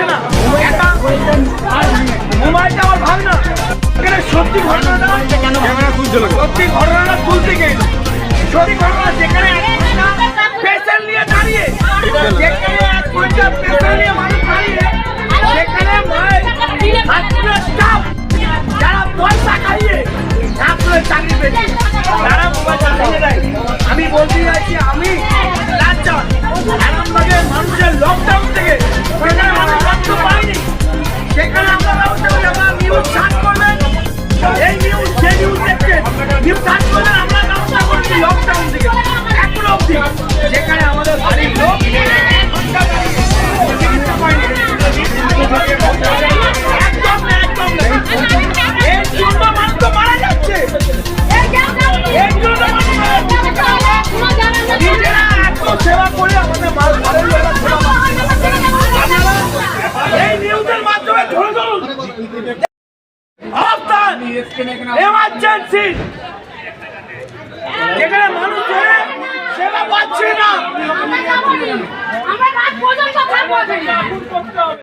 পাচ্ছে না। মোবাইলটা আমার ভাগ না এখানে সত্যি ঘটনাটা সত্যি ঘটনাটা তুলতে গেল সত্যি ঘটনা যেখানে পেশেন্ট নিয়ে দাঁড়িয়ে যেখানে এক কুইন্টাল পেশেন্ট নিয়ে মানুষ দাঁড়িয়ে সেখানে মায়ের স্টাফ যারা পয়সা খাইয়ে হাসপাতালের চাকরি পেয়েছে তারা মোবাইলটা ভেঙে দেয়। মারা যাচ্ছে। নিজেরা এত সেবা করে আমাদের। আপনারা এই নিউজের মাধ্যমে ধরে ধরুন এমার্জেন্সি যাচ্ছে না। আমরা যাব না। আমরা রাত পর্যন্ত থাকব